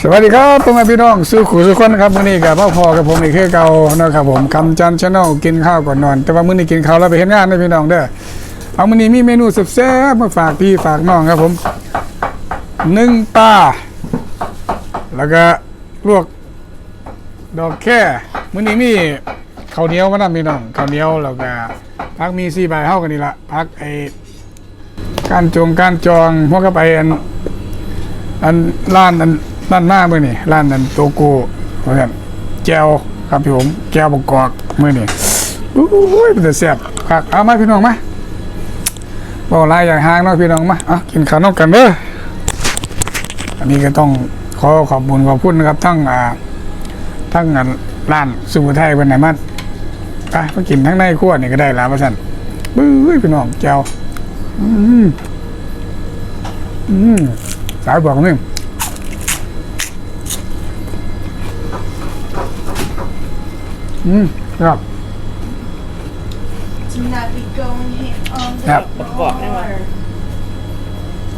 สวัสดีครับพ่อแม่พี่น้องสู้ขู่สู้คนนะครับมื้อนี้กับพ่อพอกับผมอีกคือเก่านะครับผมคำจันชาแนลกินข้าวก่อนนอน แต่ว่ามื้อนี้กินข้าวแล้วไปเฮ็ดงานนะพี่น้องเด้อเอามื้อนี้มีเมนูแซ่บๆมาฝากพี่ฝากน้องครับผมนึ่งปลาแล้วก็ลวกดอกแค่มื้อนี้มีข้าวเหนียวมานํพี่น้องข้าวเหนียวแล้วก็พักมี4ใบเฮากันนี่ละพักไอ้การจงการจองพวกก็ไปอัน อันร้านอันร้านหน้าเมื่อนี่ร้านอันโตโก้เพราะนั้นแจวครับพี่ผมแจวบกกอกเมื่อนี่โอ้ยเป็นแต่แซ่บครับเอามาพี่น้องมาบอกลายอย่างห่างเนาะพี่น้องมาอะกินข้าวนอกกันเด้ออันนี้ก็ต้องขอขอบคุณขอบคุณนะครับทั้งอ่าทั้งอันร้านสุโขทัยวันไหนมาไปมากินทั้งในครัวนี่ก็ได้ล้วพ่ะสันบื้อพี่น้องแจวอืมอืม สายบอกนี่อืมครับ Tonight we going hit on the Yep. floor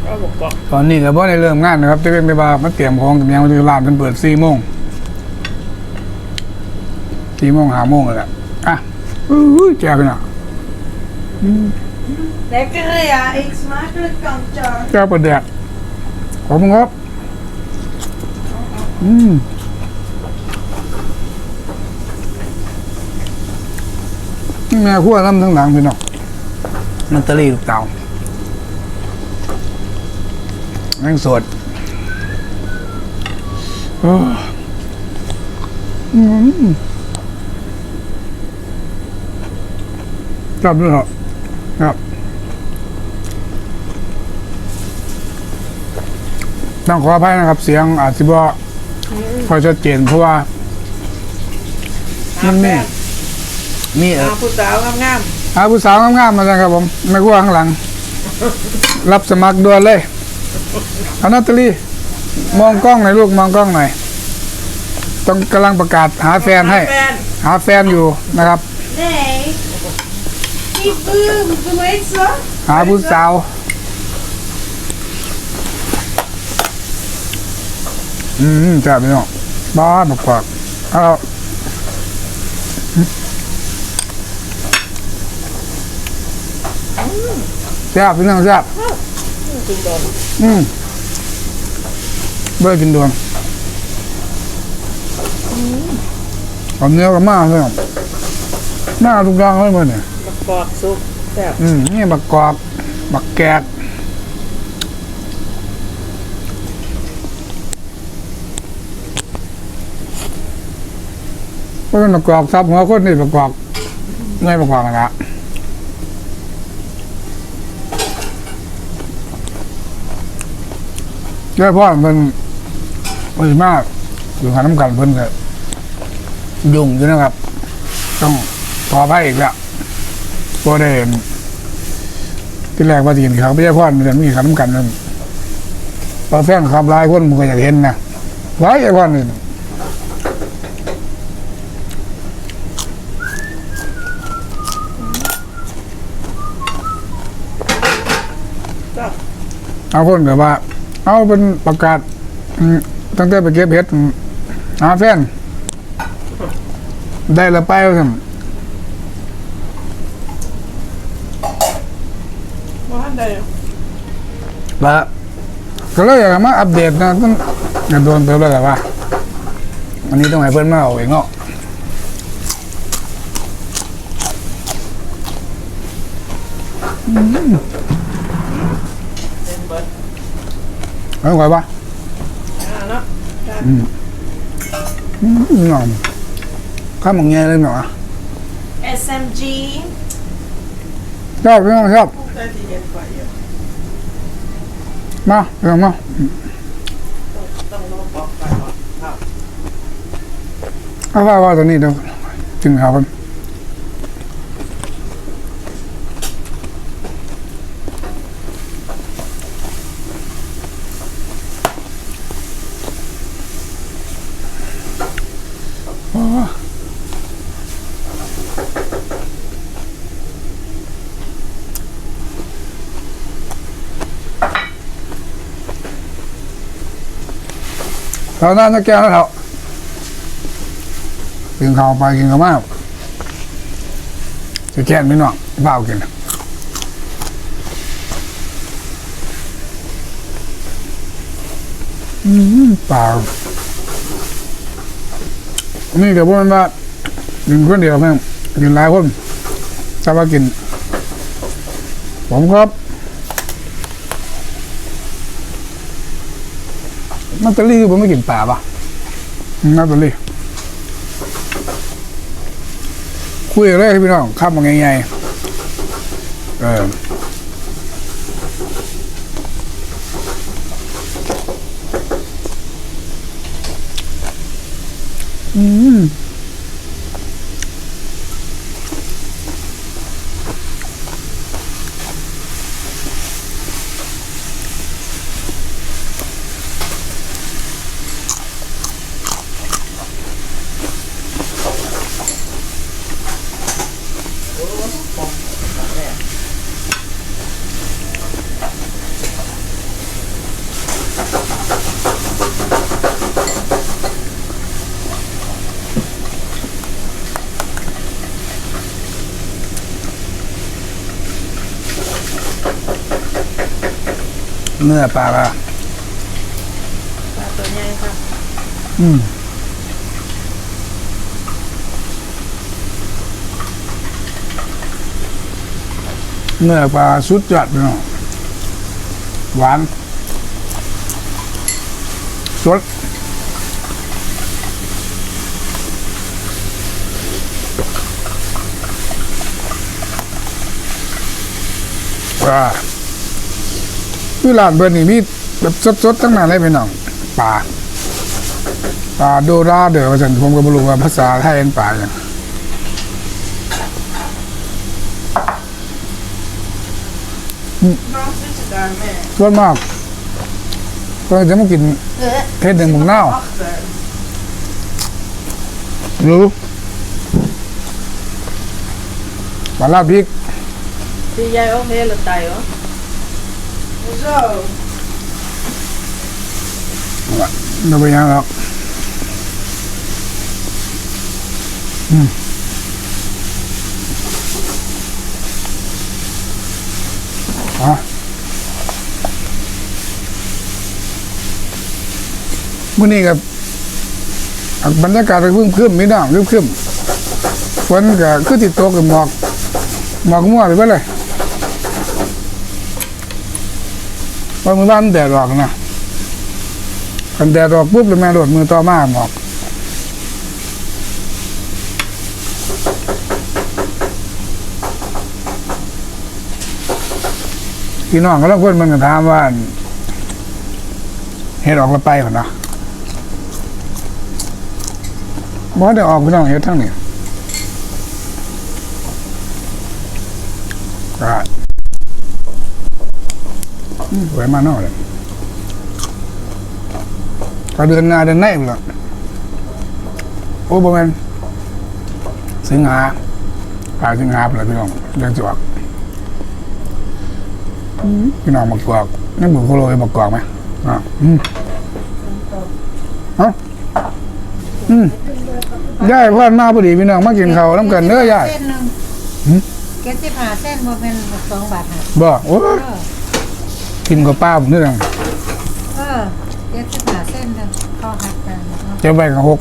ก็บอกบอกตอนนี้ก็บ่ได้เริ่มงานนะครับที่เป็นไปว่ามันเตรียมของกับยังที่ร้านมันเปิดสี่โมงสี่โมงห้าโมงเลยแหละอะอู้ยแจ้วไปหน่อย Lekker ja, eet smakelijk kantjar. แจ้วเปิดแดด ขอบคุณครับ อืมแม่ขั้วน้ำทั้งหลังพี่น้องมันตะลีลูกเต่าแม่งสดอ้อืมจับด้วยเหรอครับ ต้องขออภัยนะครับ เสียงอาจจะบ่ค่อยชัดเจนเพราะว่า มันมีมีเอออาผู้สาวงามหาผู้สาวงามๆมาจังครับผมไม่กลัวข้างหลัง รับสมัครด่วนเลยเอานาตาลีมองกล้องหน่อยลูกมองกล้องหน่อยต้องกำลังประกาศหาๆแฟนให้แฟนหาแฟนอยู่นะครับ Nee. Die boom, hoe heet ze? หาผู้สาว อืมจ้าพี่น้องบ้าบอกกว่าเอาแซ่บพี่น้องแซ่บจริงโดนอืมเบื่อกินดวงความเนื้อก็มากเลยมากทุกอย่างเลยมันเนี่ยบักกอกซุปแซ่บอืมนี่บักกอกบักแกก เพราะนบักกอกซับหัวคนนี่บักกอกไม่บักกอกนะเจ้าพ่อมันมันมากอยู่หาน้ำกันเพิ่นก็ยุ่งอยู่นะครับ ต้องขออภัยอีกแล้วก็ได้เห็นที่แรกว่าจะเห็นเขาไม่ใช่พ่อมันจะมีขนมกันนั่นพอแฟนขับลายคนมันก็อยากเห็นนะไว้ไอ้พ่อนี่ เอาคนแบบว่า เอาเป็นประกาศอืมตั้งแต่ไปเก็บเห็ดอืมหาแฟน ได้และไปว่าซั่นว่าได้แล้วก็เลยอยากมาอัปเดตนะต้องกระโดนเติมแล้วแต่ว่าอันนี้ต้องให้เพื่อนมาเอาเองเนาะเป็นเบิร์ด เอาไว้ปะอ่าเนาะอืมหน่อมข้าวมังเงี้ยเลยหน่อย SMG. ชอบพี่น้องชอบได้ที่เย็นกว่าเยอะมาพี่น้องมาต้องต้องรอบอกไปว่าครับเอาว่าว่าตอนนี้เดี๋ยวจึงหาคน เราหน้าตะแก้วแล้วเรากินข้าวไปกินข้าวมากจะแค่นไม่หน่องเปล่ากินอืมเปล่านี่กับพวกมันว่ากินคนเดียวแม่งกินหลายคนจะว่ากินผมครับ นาตาลีคือผมไม่กินปลาปะนาตาลีคุยอะไรพี่น้องข้ามมาไงๆเออม เนื้อปลาละปลาตัวใหญ่ค่ะอืมเนื้อปลาสุดยอดพี่น้องหวานสดว่า คือร้านเบอร์นี่มีแบบสดๆตั้งนานเลยพี่น้องปลาปลาโดราเดี๋ยวว่าฉันผมก็ไม่รู้ว่าภาษาไทยเป็นปลาอย่างน้องซื้อจากการแม่ส่วนมากก็จะมากินเออเดหนึ่งหมูเน่าวรู้ปลาลาดพริก Zie jij ook de hele tijd hoor. Hoezo? เราไปยังหรอกอืมอะมื่อนี้กับบรรยากาศก็เพิ่งขึ้นไม่ได้เพิ่งขึ้นฝนก็คือติดตกกับหมอกหมอกมั่วไปเบิดเลย วันมือบ้านแดดออกนะกันแดดออกปุ๊บแล้วแม่โดดมือต่อมาหมอกพี่น้องก็ต้องคนมันก็ถามว่าเฮ็ดออกแล้วไปก่อนเนาะบ่ได้ออกพี่น้องเฮ็ดทั้งนี้ก็อืม สวยมากเนาะเลยก็เดือนหน้าเดือนไหนพุ่นล่ะโอ้บ่แม่นสิงหาปลายสิงหาพุ่นล่ะพี่น้องเรื่องสิออกพี่น้องมากอกนั่นบุโคโลยมากอกไหมอ่าอืมเอ้าอืมยายพอดมาพอดีพี่น้องมากินข้าวน้ำกันเด้อยายเส้นหนึ่งหืมเก็ดสิบห้าเส้นบ่เป็นสองบาทหักบ่โอ้เอยอ กินกับป้าผมนี่แหละเออเก็ดสิบห้าเส้นหนึ่งข้อหักกันเนาะเจะไปกับหก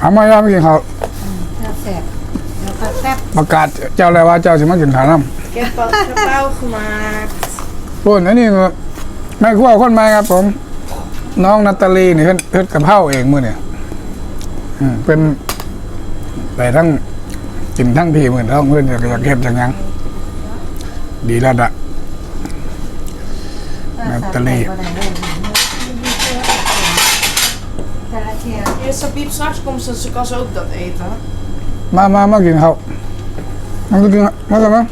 เอามายามมากินข้าวอืมแล้วแสบแล้วก็แซ่บประกาศเจ้าอะไรว่าเจ้าสิมากินข้าวน้ำ Ik heb wat gebouw gemaakt. พูดอันนี้ก็แม่ครัวคนใหม่ครับผม น้องนาตาลีนี่เพิ่นเพิ่นกับเผาเองมื้อเนี่ยอืมเป็นไปทั้งกินทั้งพี่เหมือนท้องเพิ่นอยากอยากเฮ็ดจังหยังดีแล้วดะ นาตาลีบ่ได้เลยแต่ละเทีย Eerst als Piep straks komt, dan ze kan ze ook dat eten. มามามากินข้าวมากินมากันมั้ย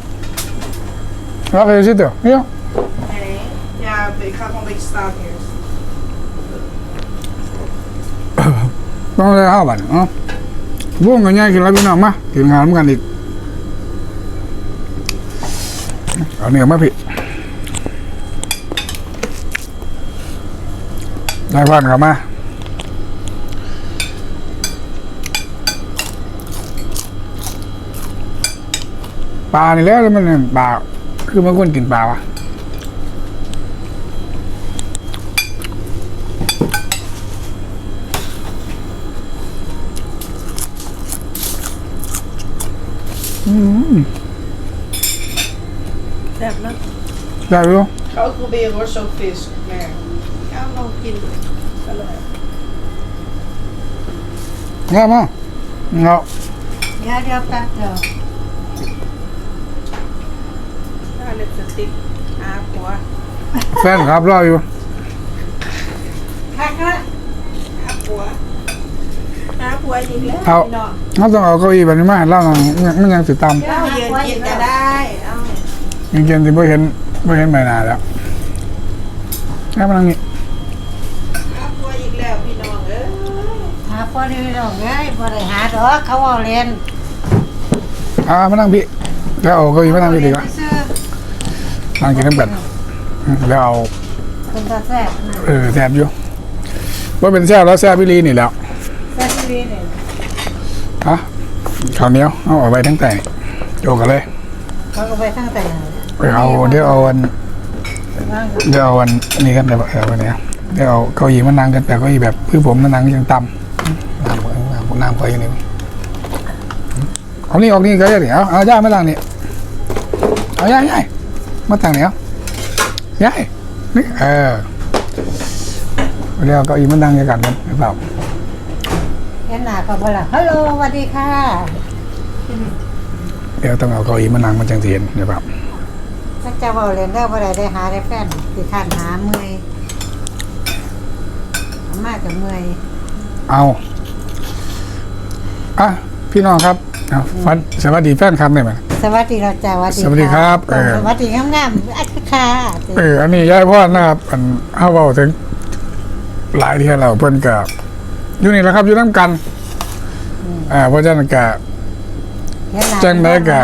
รักเลยสิเถอะเนี่ย Nee. Ja, ik ga gewoon een beetje staan eerst. ต้องได้ข้าวบัดเนาะวงกันใหญ่กินแล้วพี่น้องมากินข้าวร่วมกันอีกเอาเนื้อมาพี่ ได้พันกลับมาปลาเนี่แล้วมันปลาคือมันคนกินปลาวะอืมแซ่บนะได้รู้ How could be a worse fish, man? ง่ายมากเนาะเดี๋ยวเดี๋ยวแป๊บเดียวถ้าเล็บสติ๊กอาหัวแฟนครับรออยู่คักละอาหัวอาหัวอีกแล้วเอาพี่น้องเขาต้องเอาเก้าอี้แบบนี้มาให้เล่าหน่อยมันมันยังติดตามเล่ายืนกินก็ได้เอายังเกมที่ไม่เห็นไม่เห็นใบหน้าแล้วแค่มานั่งนี่ อาหัวอีกแล้วพี่น้องเอ้ย หาพอดีดอกเอ้ยบ่ได้หาดอกเขาเอาเล่นอ่ามานั่งพี่แล้วเอาเก้าอี้มานั่งพี่ดีกว่าซื้อนั่งกินน้ำกันอืมแล้วเอาเป็นตาแซ่บนะเออแซบอยู่ว่าเป็นแซบแล้วแซบวิลีนี่แหล้วแซ่บดีเนี่ยฮะข้าวเหนียวเอาเอาไว้ทั้งแต่โยกกันเลยเขาก็ไปตั้งแต่ไปเอาเดี๋ยวเอาวันว่างเดี๋ยวเอาวันนี้กันเดี๋ยวเอาวันนี้เดี๋ยวเอาเก้าอี้มานั่งกันแต่เก้าอี้แบบคือผมมานั่งยังต่ำ น้ำน้ำน้ำไปอย่างนี้เอานี่ออกนี่ก็ได้ดิเอาเอาย่ามาตั้งนี่เอาย่าย่ามาตั้งเนี่ยย่านี่เออเดี๋ยวเอาเก้าอี้มานั่งกันกันหรือเปล่าเห็นหน้าก็บ่ล่ะฮัลโหลสวัสดีค่ะ เดี๋ยวต้องเอาเก้าอี้มานั่งมันจังสิเห็นหรือเปล่านักจะเอาเล่นได้บ่ได้ได้หาได้แฟนสิคันหาเมื่อยอามากับเมื่อยเอา อะพี่น้องครับเอาฟันสวัสดีแฟนครับเนี่ยมันสวัสดีเราจ้าสวัสดีสวัสดีครับเออ สวัสดีงามๆอัดค่ะเอออันนี้ยายพ่อนะครับอันเอาเบาถึง หลายที่เราเพิ่นกับอยู่นี่แหละครับอยู่น้ำกัน อ่าเพราะฉะนั้นก็ เห็นหน้าจังได้กะ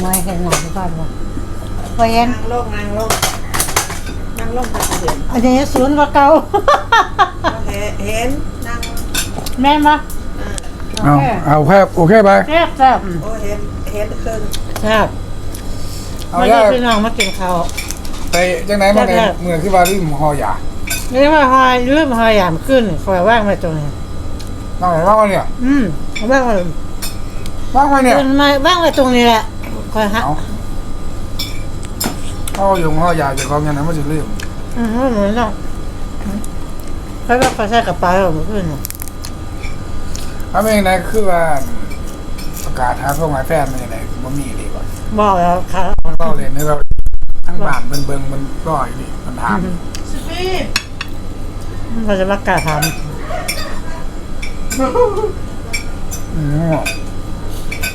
เมื่อยเห็นหน้าทุกคนบ่บ่เห็นนั่งลงนั่งลงนั่งลงกับเห็นอันนี้ศูนย์กว่าเก่า เห็นเห็นนั่งแม่นบ่ เอาเอาแค่โอเคไปแซ่บแซ่บโอ้เห็นเห็นครึ่งแซ่บเอามาย่าเยี่ยมพี่น้องมากินข้าว ไปจังไหนมาในแรกเมืองที่ว่าริมหอยานี่มาหอยลืมหอยยามขึ้นคอยว่างไว้ตรงนี้ว่างไหนว่างไว้เนี่ยอืมว่างไว้ว่างไว้เนี่ย ขึ้นมาว่างไว้ตรงนี้แหละคอยหักเอาเอาอยู่หอยาจะของยังไงมันจะลืมอืมเหมือนเนาะคอยว่าคอยใส่กระเป๋าเอามาขึ้นน่ะ เอาเป็นยังไงคือว่าประกาศหาพวกหมายแฟนเป็นยังไงบ่มีดีกว่าบอกแล้วค่ะมันเล่าเลยนี่เราทั้งบ้านเบิ่งเบิ่งมันร้อยดิมันถาม สปีดเราจะประกาศทอืม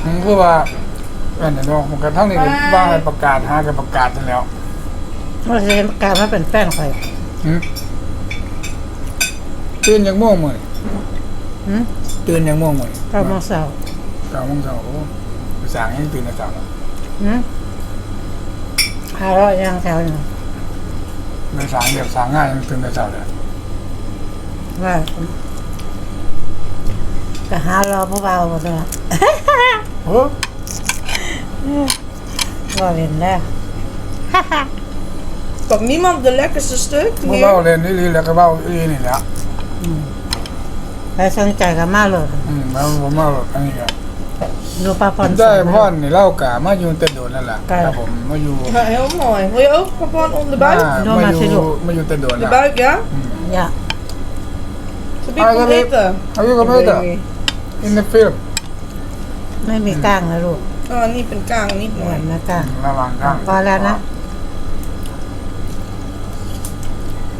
มันคือว่าอันนี้เนาะผมกระทั่งนี่ว่าให้ประกาศหากันประกาศกันแล้วำเราจะประกาศมาเป็นแฟนคอยหืมตื่นยังม่วงมื้อ นี่อืมตื่นยังม่วงมื้อนี่เก้าโมงเช้าเก้าโมงเช้าโอ้ภาษายังตื่นแต่เช้าแล้วอืมหาร้อยยังแถวหนึ่งภาษาเดียวสางง่ายยังตื่นแต่เช้าเลยว่าก็หารอผู้เบาหมดเลยโอ้ว่าเล่นแล้ว Pak niemand de lekkerste stuk บ่ meer? เว้าเล่นนี่แไปสนใจกับมาเลยอืมแล้วผมมาอันนี้ก็ดูปลาพรได้พ่อนนี่เล่ากะมาอยู่แต่โดนนั่นแหละไก่ครับผมมาอยู่ Ja, heel mooi. Wil je ook gewoon om de มา buik? มาอยู่มาอยู่แต่โดน De แล้ว buik, ja? อย่า Sabiet, Ah, kom dat weet- eten. อายุก็ไม่ได้ in the film ไม่มีก้างนะลูก Oh, niet een kang, niet เหมือ mooi. นนะก้าง ระวังกันพอแล้วนะ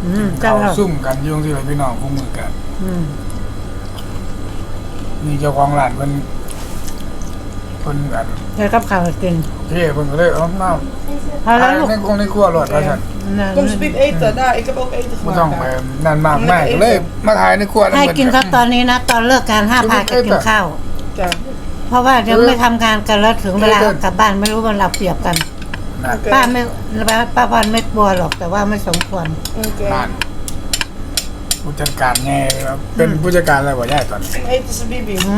อืมเจ้าเขาเราซุ่มกันอยุ่งที่ไรพี่น้องคู่มือกัน อืม มีเจ้าของร้านเพิ่นเพิ่นแบบแล้วกับข้าวให้กินเท่เพิ่นก็เลยเอาน้พอำแล้วลูกในกรงในครัวรถว่าซั่น นั่น Kom Sabiet eten. Daar, ik heb ook eten บ่ต้อง gemaakt. ไป daar. นั่นมากแม่ก็เลย มาถ่ายในครัวแล้วให้เพิ่กินข้าวตอนนี้นะ ตอนเลิกการห้าพากันกินข้าว Ja. เพราะว่ายังไม่ทำงานกันแล้วถึงเวลากลับบ้านไม่รู้มันเราเปรียบกันนั่น Oké. ป้าไม่ป้าพันไม่กลัวหรอกแต่ว่าไม่สมควร Oké. นั่น ผู้จัดการแง่ครับเป็นผู้จัดการอะไรบ่ยายตอนนี้ Kom eten, Sabibi. อื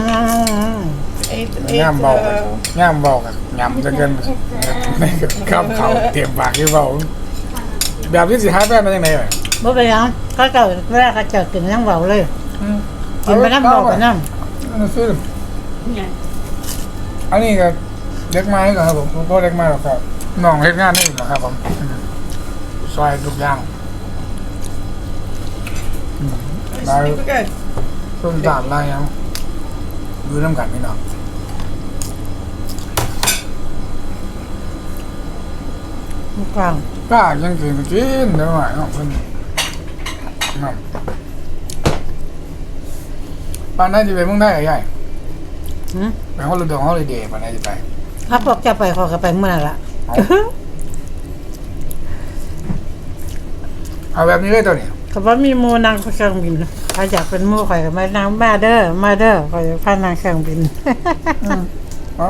ม Eet, ย่าม eet, เบา eh, ย่ามเบากับยำจะเกินไม่กับข้ามเขาเตรียมปากที่เบาแบบที่สิหายไปมันยังไงเลยบ่ไปยังเขาเจ้าเวลาเขาเจ้ากินยังเบาเลยกินไปน้ำเบาไปน้ำอันนี้ซื้อไงอันนี้ก็เล็กไม้ก่อนครับผมเพราะเล็กไม้หรอกครับน้องเล็กงานนี่เหรอครับผมซอยทุกอย่างอื มแล้ว Even kijken. ต้มตาลอะไรยังดูน้ำกันพี่น้องกลางกล้ายังกินก็กินเดี๋ยวหน่อยเนาะเพิ่นนั่นปานนั้นจะไปเมึงได้ใหญ่หืมไปฮอลลีเดย์ฮอลลีเดย์ปานนั้นจะไปถ้าพวกจะไปเขาก็ไปเมื่อนั้นละเอา เอาแบบนี้เลยตัวนี้เขาว่ามีหมูนางเครื่องบินเขาอยากเป็นหมูข่อยก็มานางมาเด้อมาเด้อข่อยจะพานางเครื่องบินเอา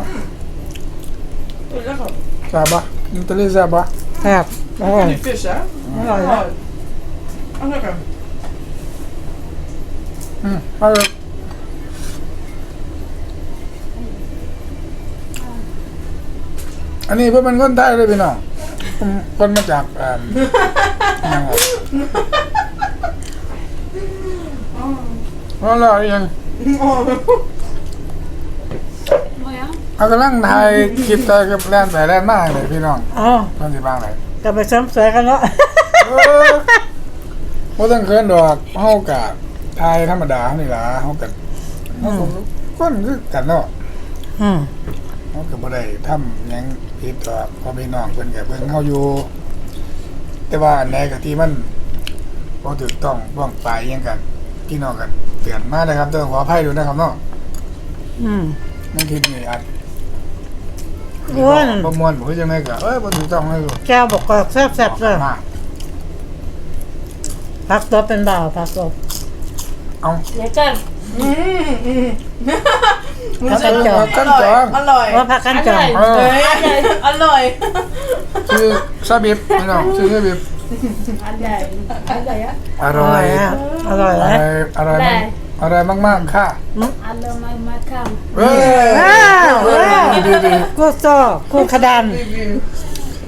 Oh, lekker. แซ่บปะนี่ตัวนี้แซ่บปะครับโอ้ย Die vis, hè? Ja, ja. Oh, lekker. อืมเอาเลยอันนี้เพื่อนเป็นคนไทยเลยพี่น้องผมคนมาจากเอ่อยังไง อ๋อแล้วยัง Oh. มายังเอากำลังถ่ายคลิปถ่ายกับแลนไปแลนมาเลยพี่น้องอ๋อมันสิบ้างไหนก็ไปเสริมสวยกันเนาะเออบ่ต้องเคินดอกเฮากะถ่ายธรรมดานี่ล่ะเฮากันเฮาก็คนคือกันเนาะอืมเฮาก็บ่ได้ทำหยังผิดหรอกพ่อพี่น้องเพิ่นก็เบิ่งเฮาอยู่ แต่ว่าอันใดก็ที่มันบ่ถูกต้องบ้องไปหยังกันพี่น้องกันเตือนมานะครับต้องขออภัยด้วยนะครับเนาะอืมบางทีนี่อาจอ้วนบ่ม่วนบ่คือจังไดก็เอ้ยบ่ถูกต้องเลยแก้วบอกก็แซ่บๆเลยมาพักตัวเป็นบ่าวพักตัวเอาเดี๋ยวกัน Mm, mm. Moet Kan zeggen, kan. Kan alloy, kan. ว่า alloy. พักกันอจอร่องยเออ Nee, alloy. ชื่อซาบิบพี่น้องชื่อซาบิบ อันใหญ่อันใหญ่อะออร่ร่ออยยอะอร่อยอนะร่อยอร่อยมากอร่อยมากๆค่ะอันเริ่มมามาข้ามเอ้ยว้าวว้าวดีดีกูโซ่กูขดัน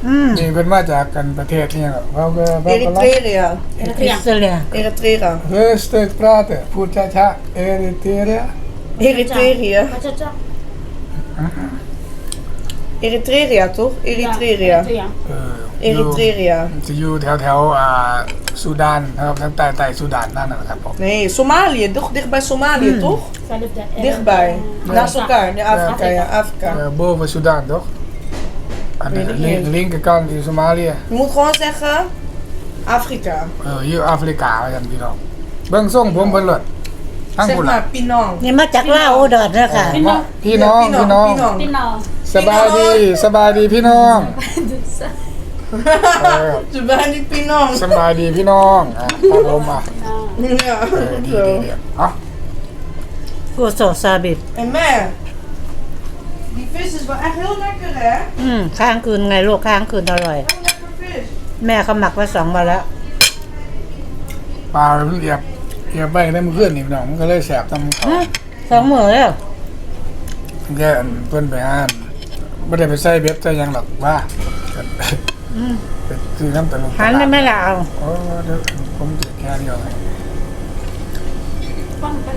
อืมนี่เป็นมาจากกันประเทศนี่ครับเขาก็เขาก็รับ Eritrea. อิสเลีย Eritrea. เฮ้ยสเต็กปลาเตะพูดช้าๆเอริเตเรีย Eritrea. มาจะจ้า Eritrea, toch? Eritrea. เออ อยู่ Eritrea. จะอยู่แถวแถวๆอ่าสุดานนะครับทางใต้ใต้สุดานนั่นนะครับผม Nee, Somalië. Toch dicht bij Somalië, toch? Dichtbij. Naast elkaar. Nee, Afrika, ja. เอ Afrika. อโบว์สุดาน toch อันนี้ Weet ik ลิง niet. ลิงก์กันที่โซมาเลีย Je moet gewoon zeggen... Afrika. เอออยู่แอฟริกาว่าจังพี่น้องเบิ่งส่งผมเพิ่นเลยทั้ง Zeg ผู้หลัก maar Pinang. นี่มาจากลาวอุดรนะค่ะ พี่น้อง พี่น้อง Pinang, พี่น้อง Pinang. พี่น้อง สบายดี สบายดีพี่น้อง เออ Ze zijn niet Pinang. สบายดีพี่น้องอะครับผมอะ Ja, เออดี zo. ดีดีเอะกูโซซาบิด En man, die vis is wel echt heel lekker, hè? อืมค้างคืนไงลูกค้างคืนอร่อย Heel lekker vis. แม่เขาหมักไว้สองวันแล้ว ปลาเพิ่นเอียบเอียบไปได้มื้อคืนนี่พี่น้องมันก็เลยแสบตำเขาฮะสองมือแล้วแกอันเพิ่นไปหาอันบ่ได้ไปใส่เบ็ดใส่หยังหรอกว่า เป็นคือน้ำตะลุกหันได้ไหมล่ะเอาโอ้เดี๋ยวผมจะแค่เดียวให้ฟังไป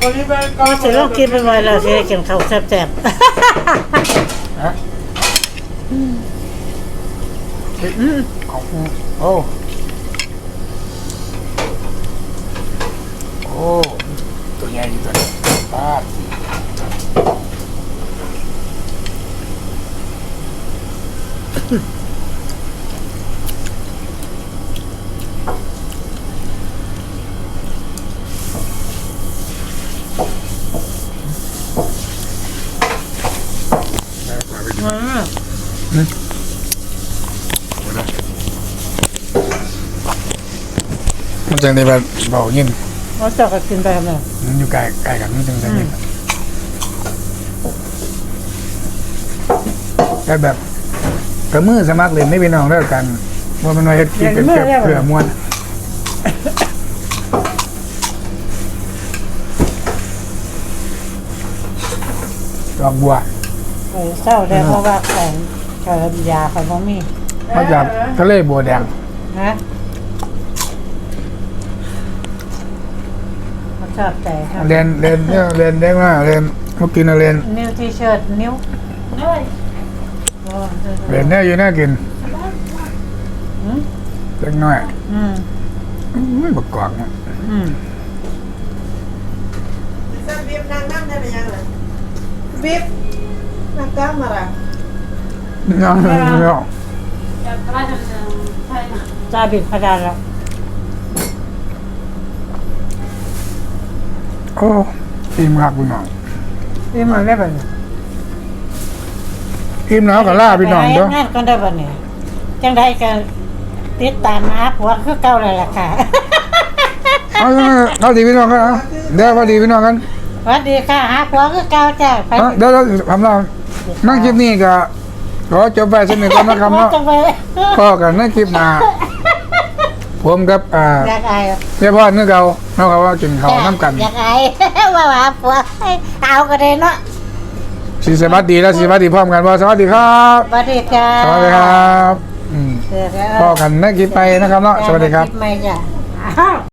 Kan je bij de ก็จะต้องกินไปไว้แล้วจะได้กินข้าวแซ่บฮะๆอืมเอาโอ้โอ้ตัวใหญ่อยู่ตัวนี้ปาด อืม มัน จังได้แบบเบายินเราจะก็กินไปทำไมมันอยู่ใกล้ใกล้กันมันจังได้ยินแต่แบบกระมือสมัครเล่นไม่พี่น้องเลิกกันว่ามันมาเฮ็ดกินเป็นเพื่อเพื่อมวนดอกบัวเออเศร้าได้เพราะว่าแข่งเกินยาเขาบ่มีมาจากทะเลบัวแดงนะเขา ชอบแต่ครับเรียนเรียนเนี่ยเรียนได้มากเรียนเมื่อกินเรียนนิ้วที่เชิดนิ้วโอ้เรียนเนี่ยอยู่น่ากินอืมเล็กน้อยอืมไม่ประกอบนะอืม Sen bip nang nang na yan lang. Bip. Na camera. น้องน้องจาบิดพดานแล้ว โอ้อิ่มครับพี่น้องนี่มันได้แบบนี้อิ่มแล้วก็ล่าพี่น้องเด้อ ไปงานก็ได้แบบนี้จังได้กันติดตามมาผัวคือเก่าเลยล่ะค่ะ เอาเอาดีพี่น้องกันเอาเดี๋ยวพอดีพี่น้องกันสวัสดีค่ะหาผัวคือเก่าจ้ะไปเอาเดี๋ยวเราทำเรานั่งคลิปนี้ก็ขอจบไปสักหนึ่งก่อนนะครับเนาะ จังไปพ่อกันในคลิปหน้า ผมกับอ่าอยากอายเรียกว่าเนื้อเก่าเนาะครับว่ากินข้าวน้ำกันอยากอายว่าหาผัวเอาก็ได้เนาะสีสวัสดีและสีสวัสดีพร้อมกันว่าสวัสดีครับสวัสดีค่ะสวัสดีครับอืมเดี๋ยวๆพ่อกันในคลิปไปนะครับเนาะสวัสดีครับไม่จ้ะ